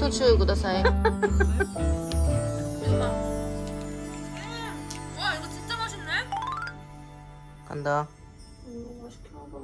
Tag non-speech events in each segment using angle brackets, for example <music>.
히토츠 구다사이. 와 이거 진짜 맛있네. 간다. 음, 맛있게 하다.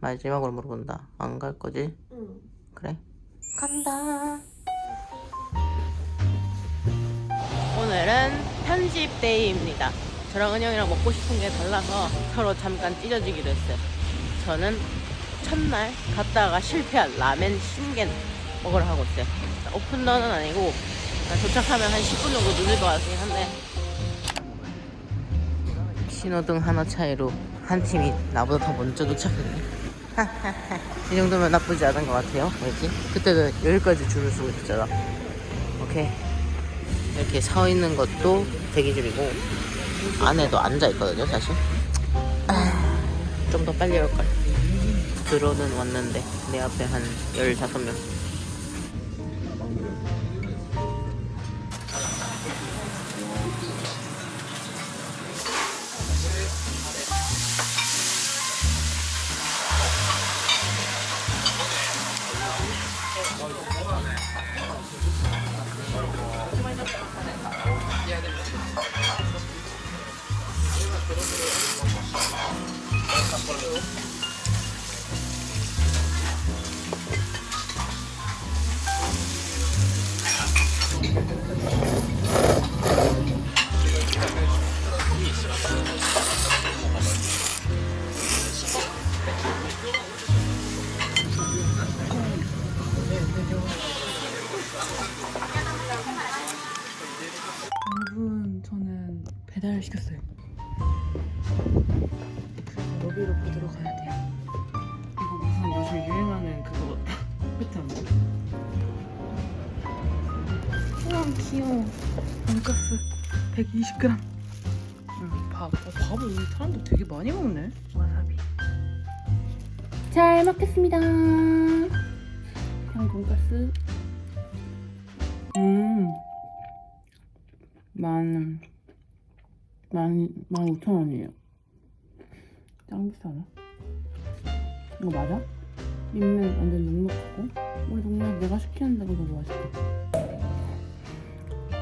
마지막으로 물어본다. 안 갈 거지? 응. 그래? 간다. 오늘은 편집 데이입니다. 저랑 은영이랑 먹고 싶은 게 달라서 서로 잠깐 찢어지기로 했어요. 저는 첫날 갔다가 실패한 라멘 신겐 먹으러 가고 있어요. 오픈런은 아니고 도착하면 한 10분 정도 늦을 것 같긴 한데 신호등 하나 차이로 한 팀이 나보다 더 먼저 도착했네. <laughs> 이 정도면 나쁘지 않은 것 같아요. 왜지? 그때도 여기까지 줄을 서고 있었잖아. 오케이. 이렇게 서 있는 것도 대기줄이고 안에도 앉아 있거든요, 사실. 좀 더 빨리 올 걸. 들어는 왔는데 내 앞에 한 15명. 여러분 귀여워. 돈가스 120g. 응, 밥. 어, 밥을 여기 사람들 되게 많이 먹네. 와사비. 잘 먹겠습니다. 그냥 돈가스. 음. 만, 만, 만 오천 원이에요. 짱 비싸네. 이거 맞아? 밑면 완전 눅눅하고, 우리 동네 내가 시키는 데가 더 맛있다.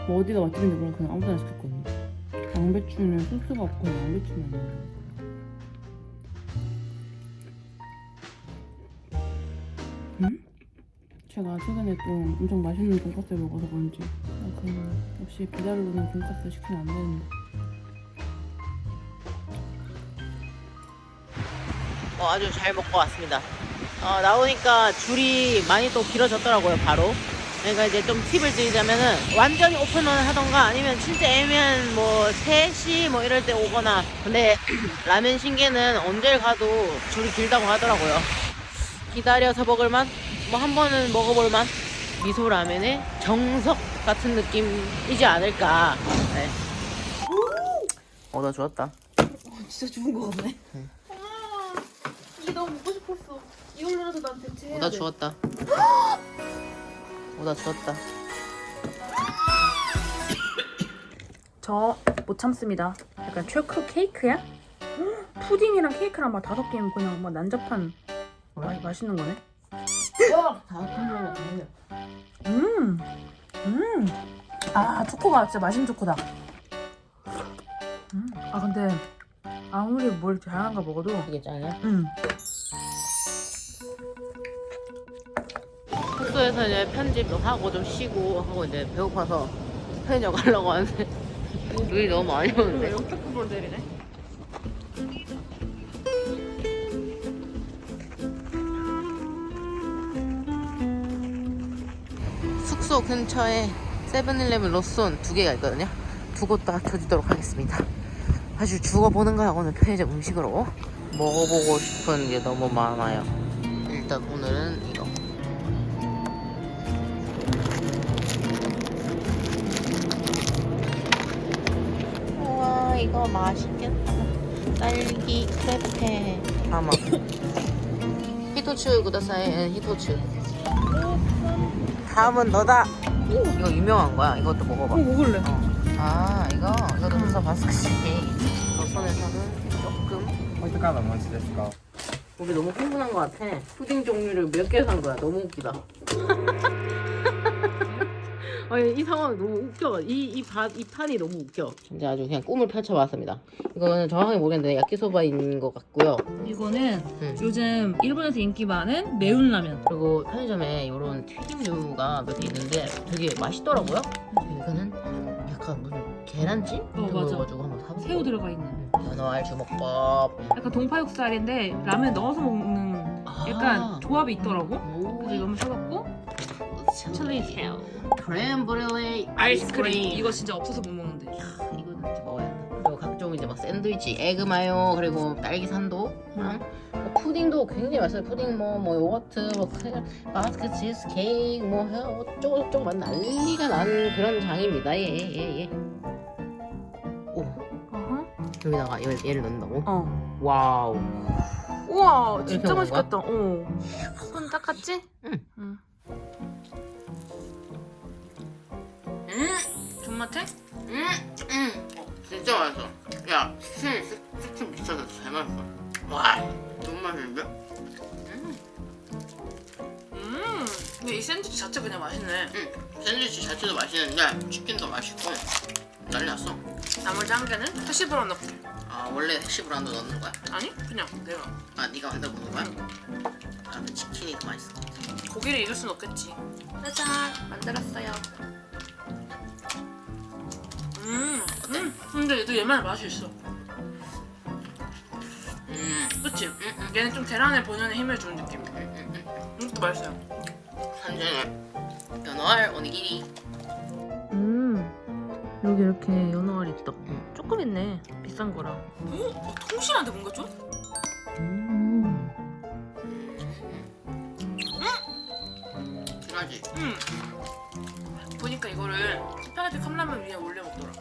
뭐 어디가 맛집인지 몰라 그냥 아무데나 시켰거든요. 양배추는 소스가 없고 양배추만 있는 음? 제가 최근에 또 엄청 맛있는 돈까스를 먹어서 그런지 아, 그냥 역시 배달로는 돈까스 시키면 안 되는데 어, 아주 잘 먹고 왔습니다. 어, 나오니까 줄이 많이 또 길어졌더라고요, 바로. 그러니까 이제 좀 팁을 드리자면은 완전히 오픈런 하던가 아니면 진짜 애매한 뭐 3시 뭐 이럴 때 오거나 근데 <clears throat> 라면 신게는 언제 가도 줄이 길다고 하더라고요. 기다려서 먹을만? 뭐 한 번은 먹어볼만? 미소 라면의 정석 같은 느낌이지 않을까. 네. 어, 나 좋았다. 진짜 좋은 거 같네 아 이게 너무 먹고 싶었어 이걸로라도 난 대체해야 어, 나 주웠다. <laughs> 어, 나 주웠다. 저 못 참습니다. 약간 초코 케이크야? 푸딩이랑 케이크랑 막 다섯 개면 그냥 막 난잡한 마, 맛있는 거네. 음, 음. 아 초코가 진짜 맛있는 초코다. 음. 아 근데 아무리 뭘 다양한 거 먹어도 이게 짱이야? 음. 숙소에서 이제 편집도 하고 좀 쉬고 하고 이제 배고파서 편의점 가려고 하는데 <laughs> 눈이 너무 많이 오는데. 역대급으로 내리네. 숙소 근처에 세븐일레븐 로손 두 개가 있거든요. 두 곳 다 켜지도록 하겠습니다. 아주 죽어보는 거야 오늘 편의점 음식으로? 먹어보고 싶은 게 너무 많아요. 일단 오늘은 이거 우와 이거 맛있겠다 딸기 크레페 아마 히토츠 구다사이 히토츠 다음은 너다 이거 유명한 거야 이것도 먹어봐 어 먹을래. 아 이거 이거도 무사 바스크시 로손에서는 조금 こういったカードお持ちですか 우리 너무 흥분한 것 같아 푸딩 종류를 몇 개 산 거야 너무 웃기다 <laughs> 아니, 이 상황 너무 웃겨. 이, 이, 바, 이 판이 너무 웃겨. 진짜 아주 그냥 꿈을 펼쳐봤습니다. 이거는 정확하게 모르겠는데 야끼소바인 것 같고요. 이거는 음. 요즘 일본에서 인기 많은 매운 라면. 그리고 편의점에 이런 튀김류가 몇 개 있는데 되게 맛있더라고요. 이거는 약간 무슨 계란찜? 어, 맞아. 넣어가지고 한번 사볼게요. 새우 들어가 있는. 연어알 주먹밥. 약간 동파육살인데 라면 넣어서 먹는 약간 아. 조합이 있더라고. 오, 그래서 이거 한번 사봤고 칠리 새우. 크렘브렐레 아이스크림. 이거 진짜 없어서 못 먹는데. 이거는 진짜 먹어야 돼. 그리고 각종 이제 막 샌드위치, 에그 마요, 그리고 딸기 산도랑 뭐 푸딩도 굉장히 맛있어요. 푸딩 뭐, 뭐 요거트, 뭐 크- 바스크 치즈 케이크, 뭐 해- 어쩌고 저쩌고 막 난리가 난 그런 장입니다. 예, 예, 예. 오, 어허. 여기다가 얘, 얘를 넣는다고? 어. 와우. 우와 이렇게 진짜 먹는 거야? 맛있겠다. 어. 손 닦았지? 존맛해? 음, 음. 어, 진짜 맛있어. 야, 스킨, 스킨 미쳐서 잘 맛있어. 와, 너무 맛있는데? 음. 음. 근데 이 샌드위치 자체 그냥 맛있네. 응, 샌드위치 자체도 맛있는데 치킨도 맛있고 난리 났어. 나머지 한 개는 패시브로 넣게. 아 원래 핵시 브라운드 넣는 거야? 아니 그냥 내가 아 네가 만들어 보는 거야? 아 근데 치킨이 더 맛있어. 고기를 이길 순 없겠지. 짜잔 만들었어요. 얘도 얘만의 맛이 있어. 음, 그치? 음, 음, 얘는 좀 계란의 본연의 힘을 주는 느낌. 음, 음, 음. 이것도 맛있어요. 한전에 연어알 오니기리. 음. 여기 이렇게 연어알이 있다. 조금 있네. 비싼 거라. 어? 통실한데 뭔가 좀? 음. 진하지? 음. 보니까 이거를 스파게티 컵라면 위에 올려 먹더라.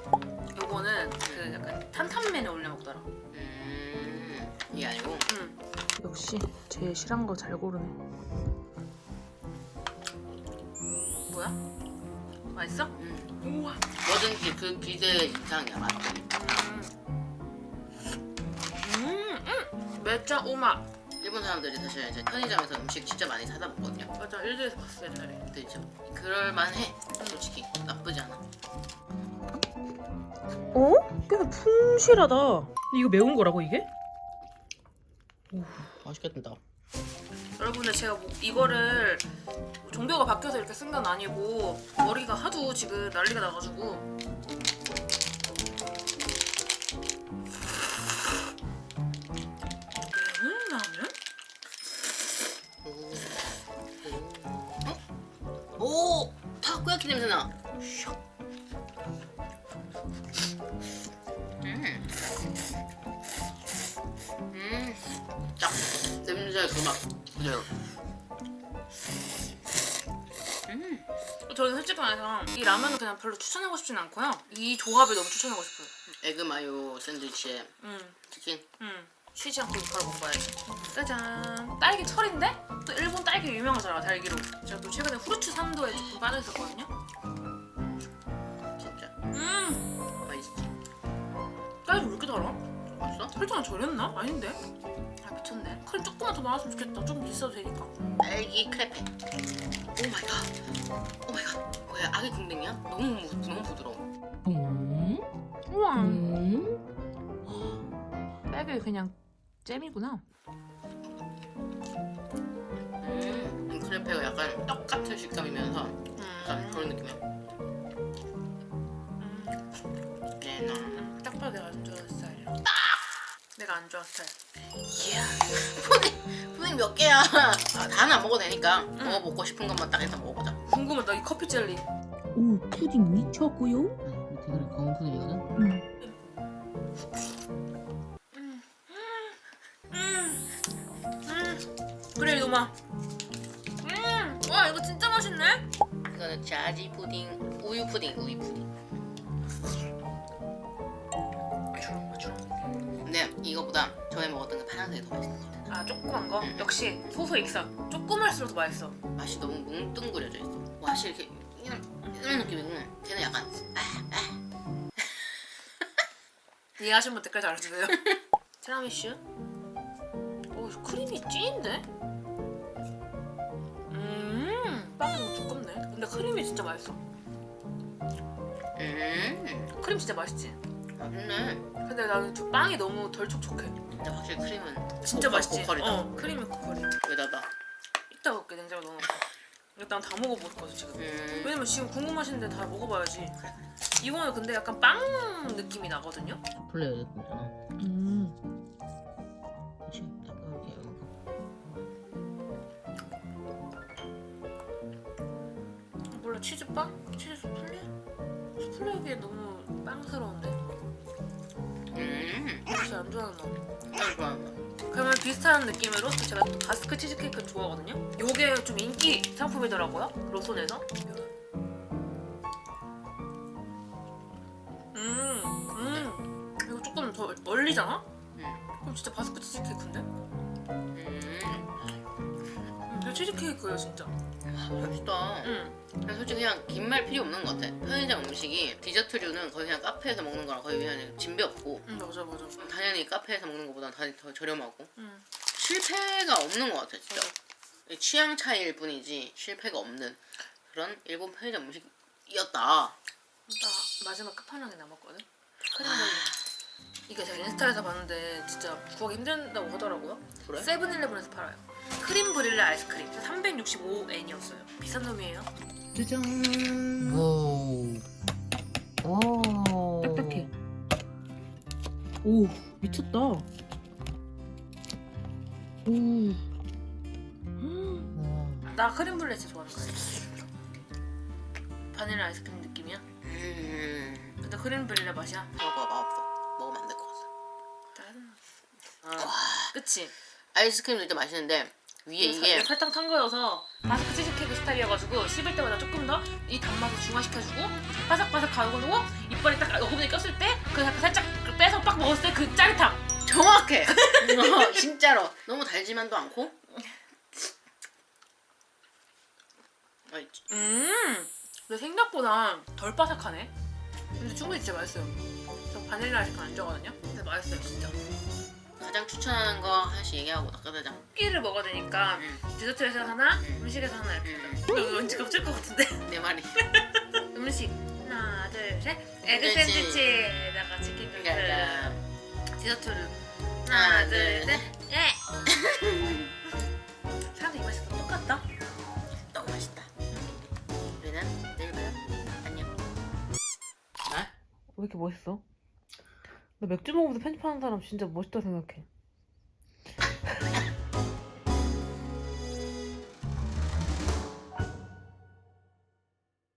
그 약간 탄탄면에 올려 먹더라. 음, 이게 아니고 음. 역시 제일 실한 거잘 고르네. 뭐야? 맛있어? 음, 우와. 뭐든지 그 기대 이상이야 맛. 음, 음. 매짜 오마. 일본 사람들이 사실 이제 편의점에서 음식 진짜 많이 사다 먹거든요. 맞아, 일주일에서 봤어 옛날에. 그렇죠. 그럴만해. 솔직히 나쁘지 않아. 어? 꽤나 풍실하다. 이거 매운 거라고 이게? 맛있겠다. 여러분들 제가 뭐 이거를 종교가 바뀌어서 이렇게 쓴 건 아니고 머리가 하도 지금 난리가 나가지고 냄새 그맛 그대로. 음, 저는 솔직히 말해서 이 라면은 그냥 별로 추천하고 싶진 않고요. 이 조합을 너무 추천하고 싶어요. 에그 마요 샌드위치에 음, 치킨. 음. 쉬지 않고 이걸 먹어야지. 짜잔. 딸기 철인데? 또 일본 딸기 유명하잖아 달기로. 제가 또 최근에 후르츠 산도에 조금 빠져 있었거든요. 진짜. 음. 맛있지. 딸기 왜 이렇게 달아? 맛있어? 설탕을 절였나? 아닌데? 아 미쳤네 크림 조금만 더 많았으면 좋겠다 좀 비싸도 되니까 딸기 크레페. 오 마이 갓. 오 마이 갓. 뭐야 아기 궁뎅이야? 너무 너무 부드러워. 음. 우와 음. 딸기 그냥 잼이구나 음. 이 크레페가 약간 떡 같은 식감이면서 약간 그런 느낌이야. 스타일 이야. <laughs> 푸딩 푸딩 몇 개야? 아, 다는 안 먹어도 되니까 먹어 먹고 싶은 것만 딱 일단 먹어보자. 궁금하다 이 커피 젤리 오, 푸딩 미쳤고요. 그래 검은 푸딩이거든. 음. 음. 음. 그래 이놈아 음. 와 이거 진짜 맛있네 이거는 자지 푸딩, 우유 푸딩, 우유 푸딩. 이거보다 전에 먹었던 그 파란색이 더 맛있어. 아 조그만 거? 역시 소소 익선 조그말수록 더 맛있어 맛이 너무 뭉뚱그려져 있어. 맛이 이렇게 이런, 이런 느낌이고 걔는 약간. 이해하신 분 댓글 달아주세요 티라미슈 오 크림이 찐인데? 음 빵이 너무 두껍네 근데 크림이 진짜 맛있어 음, 크림 진짜 맛있지? 맛있네. 근데 나는 저 빵이 너무 덜 촉촉해. 근데 확실히 크림은 진짜 고퀄, 맛있지? 고퀄이다. 어, 크림이 고퀄이. 여기다가. 이따 먹게 냉장고에 넣어놓고. 일단 다 먹어볼 거지 지금. 음, 왜냐면 지금 궁금하신데 다 먹어봐야지. 이거는 근데 약간 빵 느낌이 나거든요. 플레이 됐잖아. 음. 몰라 치즈빵? 치즈 수플레? 수플레기에 너무 빵스러운데? 음, 진짜 안 좋아하는 맛. 딱 좋아한다. 그러면 비슷한 느낌으로 또 제가 또 바스크 치즈케이크 좋아하거든요. 요게 좀 인기 상품이더라고요. 로손에서. 진짜. 아, 맛있다. 음. 그냥 솔직히 그냥 긴 말 필요 없는 것 같아. 편의점 음식이 디저트류는 거의 그냥 카페에서 먹는 거랑 거의 그냥 진배 없고 음, 맞아 맞아. 당연히 카페에서 먹는 것보다 더 저렴하고 음. 실패가 없는 것 같아 진짜. 취향 차이일 뿐이지 실패가 없는 그런 일본 편의점 음식이었다. 나 마지막 끝판왕이 남았거든. 크림블리. 이게 제가 인스타에서 봤는데 진짜 구하기 힘든다고 하더라고요. 그래? 세븐일레븐에서 팔아요. 크림 브릴레 아이스크림 365엔이었어요. 비싼 놈이에요. 짜잔. 오. 오. 딱딱해. 오 미쳤다. 오. 나 크림 브릴레 진짜 좋아하는 거야. 바닐라 아이스크림 느낌이야. 음. 근데 크림 브릴레 맛이야. 먹어봐 맛없어. 먹으면 안 될 것 같아. 짜증나. 아, 그치? 아이스크림도 진짜 맛있는데 위에 이게 설탕 탄 거여서 바스크 치즈케이크 스타일이어가지고 씹을 때마다 조금 더 이 단맛을 중화시켜주고 바삭바삭하고 이빨에 딱 어금니 꼈을 때그 살짝 빼서 빡 먹었을 때 그 짜릿함. 정확해. <laughs> 어, <laughs> 진짜로. 너무 달지만도 않고. 음 근데 생각보다 덜 바삭하네. 근데 충분히 진짜 맛있어요. 저 바닐라 아이스크림 안 좋아하거든요? 근데 맛있어요 진짜 가장 추천하는 거 하나씩 얘기하고 닦아내자. 끼를 먹어야 되니까 음, 디저트에서 하나 음. 음식에서 하나 이렇게 음. 이거 왠지 겁질 것 같은데 내 말이. <laughs> 음식 하나 둘 셋 에그 그렇지. 샌드위치에다가 치킨 야야. 그 디저트를 하나, 하나 둘, 둘셋 예! <laughs> 사람들 이 맛이 다 똑같다 너무 맛있다. 우리는 내일 봐요. 안녕. 아? 왜 이렇게 멋있어? 나 맥주 먹으면서 편집하는 사람 진짜 멋있다 생각해.